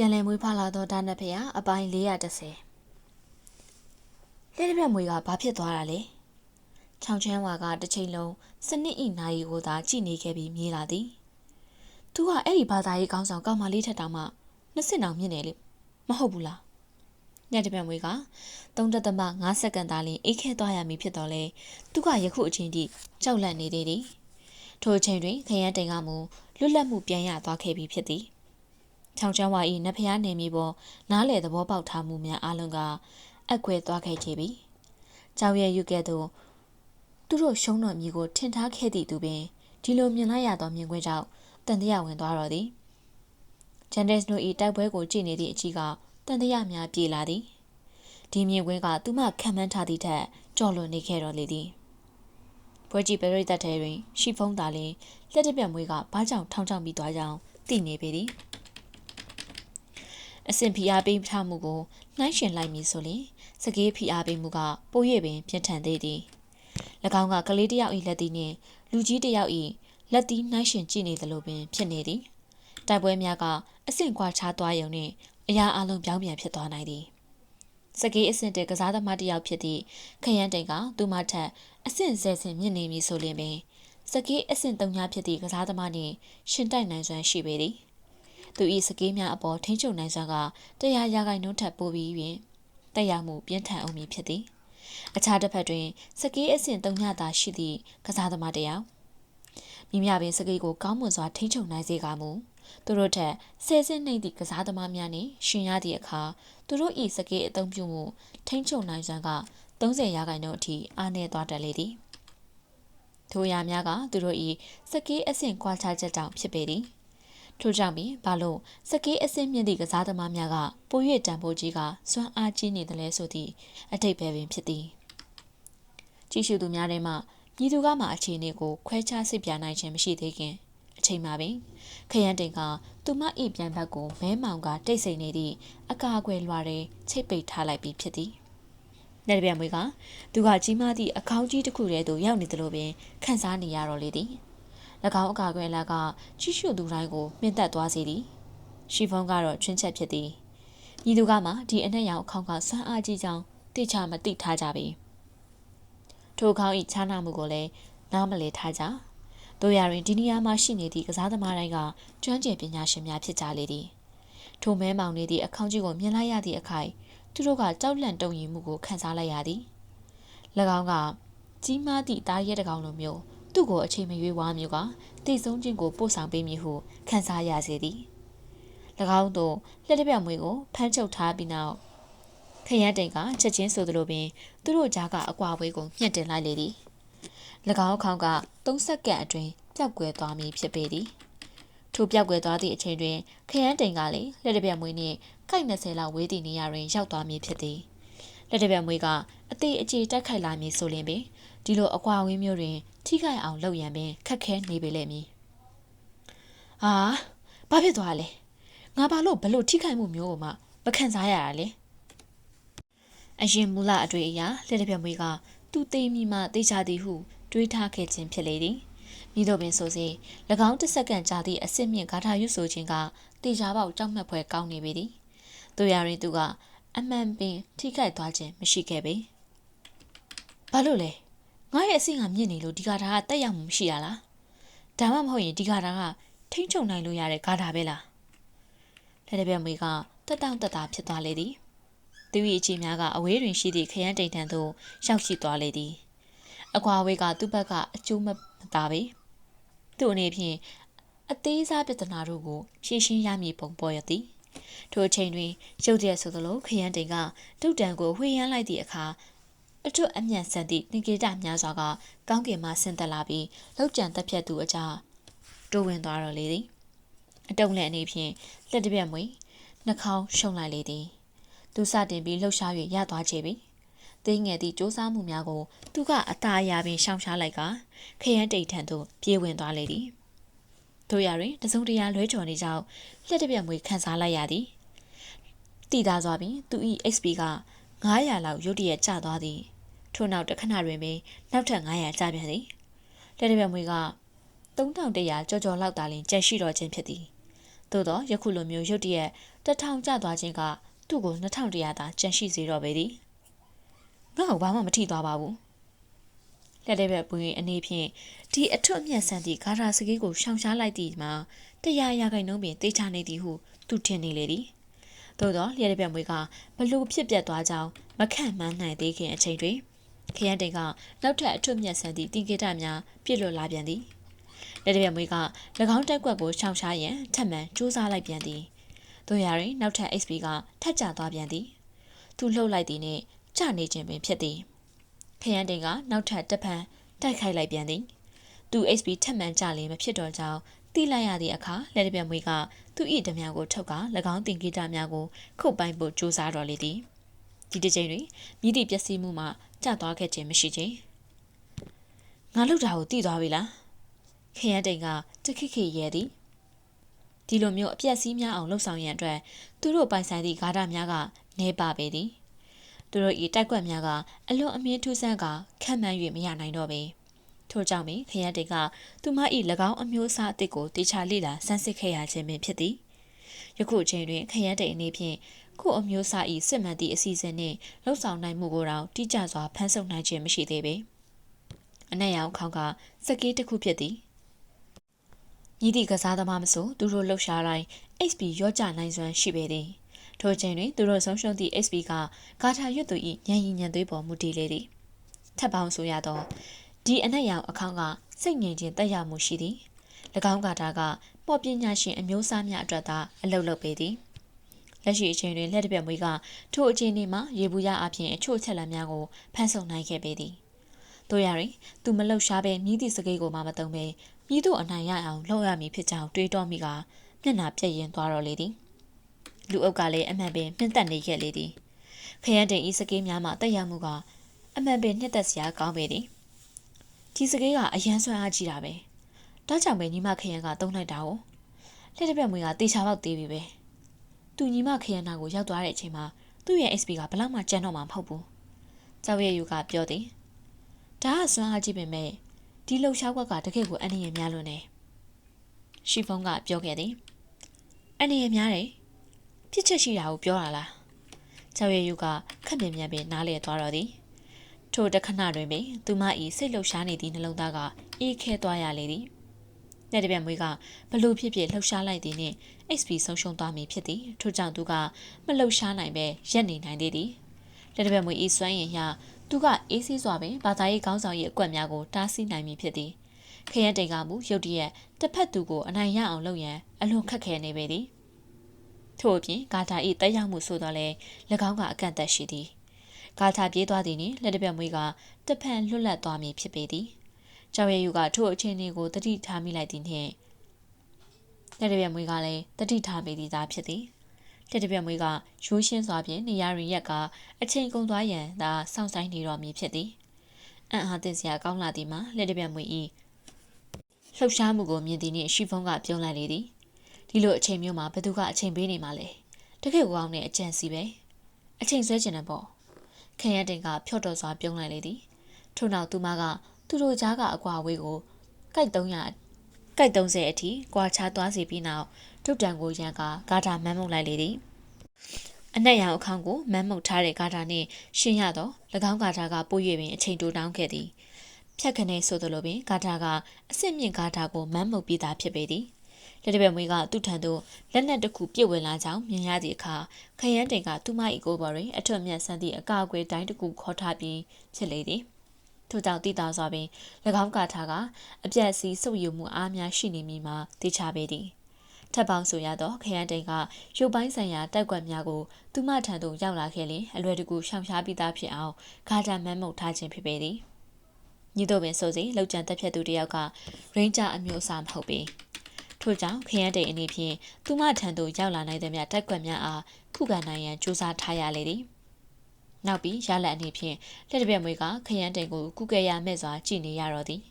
ပြန်လည်မွေးဖွားလာသောဒါနတ်ဖရာအပိုင်း430လက်တစ်ပြက်မွေကဘာဖြစ်သွားတာလဲချောင်းချမ်းဝါကတစ်ချိန်လုံးစနစ်ဤနာရီကိုသာကြည်နေခဲ့ပြီးမြေးလာသည်သူကအဲ့ဒီဘာသာရေးကောင်းဆောင်ကောက်မလေးထက်တောင်မှနှစ်စင်တောင်မြင့်နေလေမဟုတ်ဘူးလားညတစ်ပြက်မွေက3.5စက္ကန့်သာလျှင်အိတ်ခဲသွားရမည်ဖြစ်တော်လဲသူကယခုအချိန်ထိကြောက်လန့်နေသေးသည်ထိုအချိန်တွင်ခရမ်းတိန်ကမူလွတ်လပ်မှုပြန်ရသွားခဲ့ပြီဖြစ်သည် ချောင်ချမ်းဝါ၏နဖျားနေမီပေါ်နားလေသဘောပေါက်ထားမှုများအလုံးကအက်ကွဲသွားခဲ့ကြပြီ။ကြောင်ရဲ့ယူကဲ့သို့သူတို့ရှုံးတော်မြည်ကိုထင်ထားခဲ့သည့်သူပင်ဒီလိုမြင်လိုက်ရသောမြင်ကွင်းကြောင့်တန်တရားဝင်သွားတော်သည်။ဂျန်ဒက်စ်တို့၏တိုက်ပွဲကိုကြည့်နေသည့်အချီကတန်တရားများပြေလာသည်။ဒီမြင်ကွင်းကသူမခံမှန်းထားသည့်ထက်ကြော်လွန်နေခဲ့တော်လေသည်။ပွဲကြည့်ပရိသတ်ထဲတွင် ရှီဖုံးသားလင်လက်တပြက်မွေးကဘာကြောင့်ထောင်းချောင်းပြီးသွားကြောင်းသိနေပေသည်။ အဆင့်ဖိအားပေးထားမှုကိုနှိုင်းယှဉ်လိုက်မည်ဆိုရင်စကေးဖိအားပေးမှုကပို၍ပင်ပြင်းထန်သေးသည်၎င်းကကလေးတစ်ယောက်၏လက်သီးနှင့်လူကြီးတစ်ယောက်၏လက်သီးနှိုင်းယှဉ်ကြည့်နေသလိုပင်ဖြစ်နေသည်တိုက်ပွဲများကအဆင့်ကွာခြားသွားရုံနှင့်အရာအလုံးပြောင်းပြန်ဖြစ်သွားနိုင်သည်စကေးအဆင့်တကစားသမားတစ်ယောက်ဖြစ်သည့်ခရမ်းတိန်ကသူမထက်အဆင့်ဆယ်ဆင့်မြင့်နေမည်ဆိုရင်ပင်စကေးအဆင့်၃ညဖြစ်သည့်ကစားသမားနှင့်ရှင်တိုက်နိုင်စွမ်းရှိပေသည် သူ၏စကေးများအပေါ်ထိန်းချုပ်နိုင်စွမ်းကတရားရာဂိုင်နှုန်းထက်ပိုပြီးရင်တက်ရောက်မှုပြင်းထန်အောင်မည်ဖြစ်သည်အခြားတစ်ဖက်တွင် စကေးအဆင့်၃ညသာရှိသည့်ကစားသမားတယောက်မိမြပင်စကေးကိုကောင်းမွန်စွာထိန်းချုပ်နိုင်စေကမူသူတို့ထက်ဆယ်ဆင့်နှိမ့်သည့်ကစားသမားများနှင့်ရှင်ရသည့်အခါသူတို့၏စကေးအသုံးပြုမှုထိန်းချုပ်နိုင်စွမ်းက30ရာခိုင်နှုန်းအထိအားနည်းသွားတတ်လေသည်ထိုရာများကသူတို့၏စကေးအဆင့်ကွာခြားချက်ကြောင့်ဖြစ်ပေသည် ထို့ကြောင့်ပင်ဘာလို့စကေးအဆင့်မြင့်သည့်ကစားသမားများကပို၍တန်ဖိုးကြီးကစွမ်းအားကြီးနေတယ်လဲဆိုသည့်အထိတ်ပဲပင်ဖြစ်သည်ကြည့်ရှုသူများထဲမှညီသူကမှအခြေအနေကိုခွဲခြားစစ်ပြနိုင်ခြင်းမရှိသေးခင်အချိန်မှာပင်ခရမ်းတိန်ကသူမ၏ပြန်ဘက်ကိုမဲမောင်ကတိတ်ဆိတ်နေသည့်အကာအကွယ်လွှာတွေချိတ်ပိတ်ထားလိုက်ပြီးဖြစ်သည်လက်ပြမွေးကသူကကြီးမားသည့်အကောင်းကြီးတစ်ခုတည်းသို့ရောက်နေသလိုပင်ခန်းစားနေရတော့လေသည်၎ င်းအကာကွယ်လက်ကကြီးရှုသူတိုင်းကိုမြင့်တက်သွားစေသည်ရှီဖုံးကတော့ချွင်းချက်ဖြစ်သည်ညီသူကမှဒီအနက်ရောင်အခေါင်ကဆွမ်းအားကြီးကြောင်းတိချမသိထားကြပေထိုခေါင်းဤချားနာမှုကိုလည်းနားမလည်ထားကြတို့ရရင်ဒီနေရာမှာရှိနေသည့်ကစားသမားတိုင်းကကျွမ်းကျင်ပညာရှင်များဖြစ်ကြလေသည်ထိုမဲမောင်နေသည့်အခေါင်ကြီးကိုမြင်လိုက်ရသည့်အခိုက်သူတို့ကကြောက်လန့်တုန်ရင်မှုကိုခံစားလိုက်ရသည်၎င်းကကြီးမားသည့်တားရဲတကောင်လိုမျိုး သူ့ကိုအချိန်မရွေးဝါမျိုးကတည်ဆုံးခြင်းကိုပို့ဆောင်ပေးမည်ဟုခံစားရစေသည်၎င်းတို့လက်တပြမွေကိုဖမ်းချုပ်ထားပြီးနောက်ခရမ်းတိန်ကချက်ချင်းဆိုသလိုပင်သူတို့ကြားကအကွာဝေးကိုညှက်တင်လိုက်လေသည်၎င်းခေါင်းက3စက္ကန့်အတွင်းပျောက်ကွယ်သွားမည်ဖြစ်ပေသည်ထိုပျောက်ကွယ်သွားသည့်အချိန်တွင်ခရမ်းတိန်ကလည်းလက်တပြမွေနှင့်ကိုက်20လောက်ဝေးသည့်နေရာတွင်ရောက်သွားမည်ဖြစ်သည်လက်တပြမွေကအသေးအကျေတက်ခိုက်လာမည်ဆိုရင်ပင်ဒီလိုအကွာဝေးမျိုးတွင် ထိခိုက်အောင်လုပ်ရန်ပင်ခက်ခဲနေပေလိမ့်မည်။ဟာဘာဖြစ်သွားလဲ။ငါဘာလို့ဘလို့ထိခိုက်မှုမျိုးကိုမှမခံစားရတာလဲ။အရင်မူလအတွေ့အရာလက်တပြမွေးကသူ့သိမိမှသိချသည်ဟုတွေးထားခဲ့ခြင်းဖြစ်လေသည်။မိတို့ပင်ဆိုစေ၎င်းတစ်စက္ကန့်ကြာသည့်အစစ်မြင့်ဂါထာရွတ်ဆိုခြင်းကတေချာပေါက်ကြောက်မှတ်ဖွယ်ကောင်းနေပေသည်။တို့ရရင်သူကအမှန်ပင်ထိခိုက်သွားခြင်းမရှိခဲ့ပေ။ဘာလို့လဲ။ ငါရဲ့အဆင့်ကမြင့်နေလို့ဒီဂါထာကတက်ရောက်မှုမရှိရလားဒါမှမဟုတ်ရင်ဒီဂါထာကထိမ့်ချုံနိုင်လို့ရတဲ့ဂါထာပဲလားလက်တပြက်မေကတက်တောင့်တက်တာဖြစ်သွားလေသည်သူ၏အခြေများကအဝေးတွင်ရှိသည့်ခရမ်းတိမ်ထံသို့ရောက်ရှိသွားလေသည်အကွာဝေးကသူ့ဘက်ကအကျိုးမသာပေသူ့အနေဖြင့်အသေးစားပြဿနာတို့ကိုဖြေရှင်းရမည်ပုံပေါ်ရသည်ထိုအချိန်တွင်ရုတ်တရက်ဆိုသလိုခရမ်းတိမ်ကတုတ်တန်ကိုဝှေ့ရမ်းလိုက်သည့်အခါ အထွတ်အမြတ်ဆန်သည့်သင်္ကေတများစွာကကောင်းကင်မှဆင်းသက်လာပြီးလောက်ကျန်တက်ဖြတ်သူအကြတိုးဝင်သွားတော့လေသည်အတုံးလည်းအနေဖြင့်လက်တပြက်မွေနှာခေါင်းရှုံလိုက်လေသည်သူစတင်ပြီးလှုပ်ရှား၍ရသွားချေပြီသိငယ်သည့်စ조사မှုများကိုသူကအသာအရာပင်ရှောင်ရှားလိုက်ကခရမ်းတိတ်ထန်သို့ပြေးဝင်သွားလေသည်တို့ရတွင်တစုံတရာလွဲချော်နေကြောင်းလက်တပြက်မွေခန်းစားလိုက်ရသည်တည်သားစွာပင်သူ၏ XP က 900လောက်ရုတ်တရက်ကျသွားသည်ထို့နောက်တခဏတွင်ပင်နောက်ထပ်900ကျပြန်သည်လက်တပြမွေက3100ကြော်ကြော်လောက်သာလင်ကြက်ရှိတော်ခြင်းဖြစ်သည်သို့တော့ယခုလိုမျိုးရုတ်တရက်တထောင်ကျသွားခြင်းကသူ့ကို2100သာကြန့်ရှိစေတော့ပေသည်ငါ့ကိုဘာမှမထိသွားပါဘူးလက်တဲ့ဘက်ပွင့်အနေဖြင့်ဒီအထွတ်အမြတ်ဆန်သည့်ဂါရာစကေးကိုရှောင်ရှားလိုက်သည့်မှာတရားရာခိုင်နှုန်းပင်တေချနေသည်ဟုသူထင်နေလေသည် သို့တော့လျက်တဲ့ဘက်မွေကဘလို့ဖြစ်ပျက်သွားကြောင်းမခံမှန်းနိုင်သေးခင်အချိန်တွင်ခရမ်းတိန်ကနောက်ထပ်အထွတ်မြတ်ဆန်သည့်တင်ကေတများပြစ်လွတ်လာပြန်သည်လက်တပြက်မွေးက၎င်းတက်ကွက်ကိုရှောင်ရှားရန်ထပ်မံစူးစမ်းလိုက်ပြန်သည်တို့ရရင်နောက်ထပ် XP ကထပ်ကျသွားပြန်သည်သူလှုပ်လိုက်သည်နှင့်ကျနေခြင်းပင်ဖြစ်သည်ခရမ်းတိန်ကနောက်ထပ်တစ်ဖန်တိုက်ခိုက်လိုက်ပြန်သည်သူ XP ထပ်မံကျလေမဖြစ်တော့ကြောင်း တိလိုက်ရသည့်အခါလက်တပြက်မွေးကသူ၏ဓမြကိုထုတ်က၎င်းတင်ဂီတများကိုခုတ်ပိုင်းဖို့စူးစမ်းတော်လေသည်ဒီတစ်ချိန်တွင်မိသည့်ပျက်စီးမှုမှကျသွားခဲ့ခြင်းမရှိခြင်းငါလုပ်တာကိုသိသွားပြီလားခရမ်းတိန်ကတခိခိရဲသည်ဒီလိုမျိုးအပြက်စီးများအောင်လှုပ်ဆောင်ရန်အတွက်သူတို့ပိုင်ဆိုင်သည့်ဂါဒများကနေပါပေသည်သူတို့၏တိုက်ကွက်များကအလွန်အမြင့်ထူးဆန်းကခံမှန်း၍မရနိုင်တော့ပေ ထို့ကြောင့်ပင်ခရမ်းတိန်ကသူမ၏၎င်းအမျိုးအစားအသစ်ကိုတေချာလိလာစမ်းစစ်ခဲ့ရခြင်းပင်ဖြစ်သည်ယခုအချိန်တွင်ခရမ်းတိန်အနေဖြင့်ခုအမျိုးအစား၏စစ်မှန်သည့်အစီအစဉ်နှင့်လှုပ်ဆောင်နိုင်မှုကိုတောင်တိကျစွာဖန်ဆုပ်နိုင်ခြင်းမရှိသေးပေအနက်ရောင်ခေါင်းကစကေးတစ်ခုဖြစ်သည်ညီသည့်ကစားသမားမဆိုသူတို့လှုပ်ရှားတိုင်း XP ရော့ကျနိုင်စွမ်းရှိပေသည်ထိုချိန်တွင်သူတို့ဆုံးရှုံးသည့် XP ကဂါထာရွတ်သူ၏ညံရီညံသွေးပေါ်မူတည်လေသည်ထပ်ပေါင်းဆိုရသော ဒီအနက်ရောင်အခေါင်းကစိတ်ငြိမ်ခြင်းတက်ရောက်မှုရှိသည်၎င်းဂါထာကပေါ်ပညာရှင်အမျိုးအစားများအတွက်သာအလုပ်လုပ်ပေသည်လက်ရှိအချိန်တွင်လက်တပြက်မွေးကထိုအခြေအနေမှာရေဘူးရအပြင်အချို့ချက်လက်များကိုဖန်ဆုံနိုင်ခဲ့ပေသည်တို့ရရင်သူမလှုပ်ရှားပဲမြည်သည့်စကိတ်ကိုမှမတုံပဲမြည်တို့အနိုင်ရအောင်လှုပ်ရမည်ဖြစ်ကြောင်းတွေးတောမိကမျက်နှာပြက်ရင်သွားတော့လေသည်လူအုပ်ကလည်းအမှန်ပင်မြင့်တက်နေခဲ့လေသည်ခရမ်းတင်ဤစကေးများမှတက်ရမှုကအမှန်ပင်နှစ်သက်စရာကောင်းပေသည် ဒီစကေးကအရန်ဆွမ်းအားကြီးတာပဲဒါကြောင့်ပဲညီမခရမ်းကတုံးလိုက်တာ哦လက်တစ်ပြက်မွေးကတေချာပေါက်သေးပြီပဲသူညီမခရမ်းနာကိုရောက်သွားတဲ့အချိန်မှာသူ့ရဲ့ XP ကဘလောက်မှကျန်တော့မှာမဟုတ်ဘူးကျောက်ရဲ့ယူကပြောသည်ဒါကစွမ်းအားကြီးပေမဲ့ဒီလှုပ်ရှားကွက်ကတကယ့်ကိုအန္တရာယ်များလွန်းတယ်ရှီဖုံးကပြောခဲ့သည်အန္တရာယ်များတယ်ပြစ်ချက်ရှိတာကိုပြောတာလားကျောက်ရည်ယူကခက်ပြင်းပြင်းပင်နားလေသွားတော့သည် ထိုတခဏတွင်ပင်သူမ၏စိတ်လှုပ်ရှားနေသည့်နှလုံးသားကအေးခဲသွားရလေသည်လက်တပြက်မွေးကဘလို့ဖြစ်ဖြစ်လှုပ်ရှားလိုက်သည်နှင့် XP ဆုံးရှုံးသွားမည်ဖြစ်သည်ထို့ကြောင့်သူကမလှုပ်ရှားနိုင်ပဲရက်နေနိုင်သေးသည်လက်တပြက်မွေးဤစွမ်းရင်ရသူကအေးဆေးစွာပင်ဘာသာရေးခေါင်းဆောင်၏အကွက်များကိုတားဆီးနိုင်မည်ဖြစ်သည်ခရမ်းတိန်ကမူရုတ်တရက်တစ်ဖက်သူကိုအနိုင်ရအောင်လုပ်ရန်အလွန်ခက်ခဲနေပေသည်ထို့အပြင်ဂါထာ၏တက်ရောက်မှုဆိုတော့လေ၎င်းကအကန့်အသတ်ရှိသည် ဂါထာပြေးသွားသည်နှင့်လက်တပြက်မွေးကတစ်ဖက်လွတ်လပ်သွားမည်ဖြစ်ပေသည်ကျောက်ရည်ယူကထို့အခြေအနေကိုတတိထားမိလိုက်သည်နှင့်လက်တပြက်မွေးကလည်းတတိထားမိသည်သားဖြစ်သည်လက်တပြက်မွေးကရိုးရှင်းစွာဖြင့်နေရာရင်ရက်ကအချိန်ကုန်သွားရန်သာစောင့်ဆိုင်နေတော်မူဖြစ်သည်အံ့အားသင့်စရာကောင်းလာသည်မှာလက်တပြက်မွေးဤလှုပ်ရှားမှုကိုမြင်သည်နှင့်ရှီဖုံးကပြုံးလိုက်လေသည်ဒီလိုအချိန်မျိုးမှာဘသူကအချိန်ပေးနေမှလဲတကယ်ကောင်းတဲ့အကြံစီပဲအချိန်ဆွဲကျင်တယ်ပေါ့ ခင်ရတင်ကဖြော့တော်စွာပြုံးလိုက်လေသည်ထို့နောက်သူမကသူတို့ကြားကအကွာဝေးကိုကြိုက်300ကြိုက်30အထိကွာခြားသွားစီပြီးနောက်တုတ်တံကိုရန်ကဂါထာမန်းမုတ်လိုက်လေသည်အနက်ရောင်အခန်းကိုမန်းမုတ်ထားတဲ့ဂါထာနှင့်ရှင်းရတော့၎င်းဂါထာကပို့၍ပင်အချိန်တိုးတောင်းခဲ့သည်ဖြတ်ခနဲဆိုသလိုပင်ဂါထာကအစ်စ်မြင့်ဂါထာကိုမန်းမုတ်ပြီးသားဖြစ်ပေသည် လက်တပည့်မွေးကသူ့ထံသို့လက်နက်တစ်ခုပြစ်ဝင်လာကြောင်းမြင်ရသည့်အခါခရမ်းတိန်ကသူမ၏ကိုယ်ပေါ်တွင်အထွတ်မြတ်ဆန်းသည့်အကာအကွယ်တိုင်းတစ်ခုခေါ်ထားပြီးဖြစ်လေသည်ထို့ကြောင့်တည်တာစွာပင်၎င်းကာထာကအပြက်စီးစုပ်ယူမှုအားများရှိနေမိမှာသိချပေသည်ထပ်ပေါင်းဆိုရတော့ခရမ်းတိန်ကရုပ်ပိုင်းဆိုင်ရာတိုက်ကွက်များကိုသူမထံသို့ရောက်လာခဲ့လျင်အလွယ်တကူရှောင်ရှားပြီးသားဖြစ်အောင်ဂါထာမန်းမုတ်ထားခြင်းဖြစ်ပေသည်ညီတို့ပင်ဆိုစီလောက်ကျန်တက်ဖြတ်သူတယောက်ကရိန်းဂျာအမျိုးအစားမဟုတ်ပေ ထို့ကြောင့်ခရမ်းတိန်အနေဖြင့်သူမထံသို့ရောက်လာနိုင်သမျှတက်ကွက်များအားခုခံနိုင်ရန်ကြိုးစားထားရလေသည်နောက်ပြီးရလက်အနေဖြင့်လက်တပြက်မွေးကခရမ်းတိန်ကိုကုကဲရမဲ့စွာကြည်နေရတော့သည်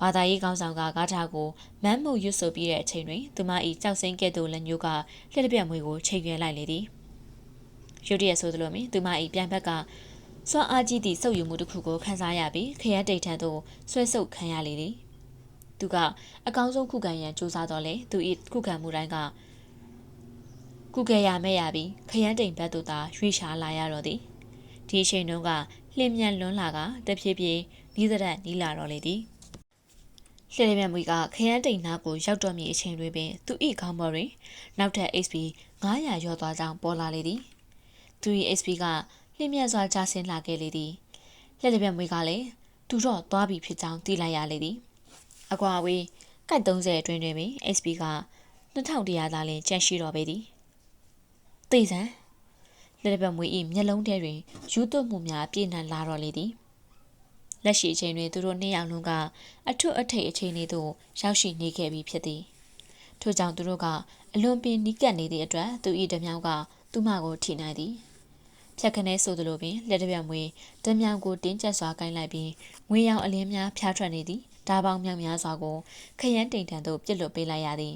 ဘာသာရေးကောင်းဆောင်ကဂါထာကိုမမ်းမှုရွတ်ဆိုပြီးတဲ့အချိန်တွင်သူမ၏ကြောက်စိမ့်ကဲ့သို့လက်ညှိုးကလက်တပြက်မွေးကိုချိန်ရွယ်လိုက်လေသည်ရုတ်တရက်ဆိုသလိုမင်းသူမ၏ပြန်ဘက်ကစွမ်းအားကြီးသည့်စုပ်ယူမှုတစ်ခုကိုခန်းစားရပြီးခရမ်းတိတ်ထံသို့ဆွဲဆုပ်ခံရလေသည် သူကအကောင်းဆုံးခုခံရန်စူးစမ်းတော့လေသူ၏ခုခံမှုတိုင်းကကုကဲရမဲ့ရပြီးခရမ်းတိမ်ဘက်သို့သာရွေ့ရှာလာရတော့သည်ဒီအချိန်တုန်းကလျင်မြန်လွန်းလာကတဖြည်းဖြည်းနီးစရက်နီးလာတော့လေသည်လှည့်မြန်မွေကခရမ်းတိမ်နာကိုရောက်တော့မည်အချိန်တွင်ပင်သူ၏ခေါင်းပေါ်တွင်နောက်ထပ် HP 900ရော့သွားကြောင်းပေါ်လာလေသည်သူ၏ HP ကလျင်မြန်စွာကျဆင်းလာခဲ့လေသည်လှည့်မြန်မွေကလည်းသူတော့သွားပြီဖြစ်ကြောင်းသိလိုက်ရလေသည် အကွာဝေးကိုက်30အတွင်းတွင်ပင် SP က2100သာလျှင်ကျန်ရှိတော့ပေသည်သိစံလက်ပတ်မွေ၏မျက်လုံးထဲတွင်ယူသွမှုများပြည့်နှံလာတော့လေသည်လက်ရှိအချိန်တွင်သူတို့နှစ်ယောက်လုံးကအထွတ်အထိပ်အချိန်လေးသို့ရောက်ရှိနေခဲ့ပြီဖြစ်သည်ထို့ကြောင့်သူတို့ကအလွန်ပင်နီးကပ်နေသည့်အတွက်သူ၏ဓမြောင်ကသူမကိုထိနိုင်သည်ဖြတ်ခနဲဆိုသလိုပင်လက်တပြတ်မွေဓမြောင်ကိုတင်းကျပ်စွာကိုင်းလိုက်ပြီးငွေရောင်အလင်းများဖျားထွက်နေသည် ဓာပေါင်းမြောင်များစွာကိုခရမ်းတိမ်ထန်သို့ပြစ်လွတ်ပေးလိုက်ရသည်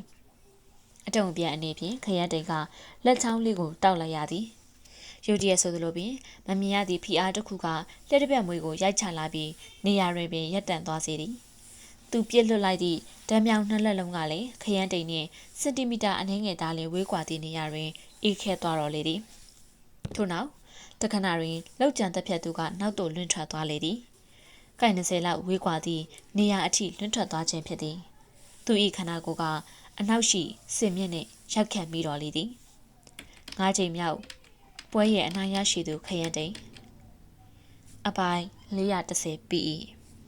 အတုံပြန်အနေဖြင့်ခရမ်းတိမ်ကလက်ချောင်းလေးကိုတောက်လိုက်ရသည်ရုတ်တရက်ဆိုသလိုပင်မမြင်ရသည့်ဖိအားတစ်ခုကလက်တစ်ပြက်မွေးကိုရိုက်ချလာပြီးနေရာတွင်ပင်ရပ်တန့်သွားစေသည်သူပြစ်လွတ်လိုက်သည့်ဓာတ်မြောင်နှစ်လက်လုံးကလည်းခရမ်းတိမ်နှင့်စင်တီမီတာအနည်းငယ်သားလေးဝေးကွာသည့်နေရာတွင်အေးခဲသွားတော်လေသည်ထို့နောက်တခဏတွင်လောက်ကြံတက်ဖြတ်သူကနောက်သို့လွင့်ထွက်သွားလေသည် ကိုင်20လောက်ဝေးကွာသည့်နေရာအထိလွင့်ထွက်သွားခြင်းဖြစ်သည်သူ၏ခန္ဓာကိုယ်ကအနောက်ရှိစင်မြင့်နှင့်ရောက်ခံပြီးတော်လေသည်ငါးချိန်မြောက်ပွဲရဲ့အနာရရှိသူခရမ်းတိန်အပိုင်း430 PE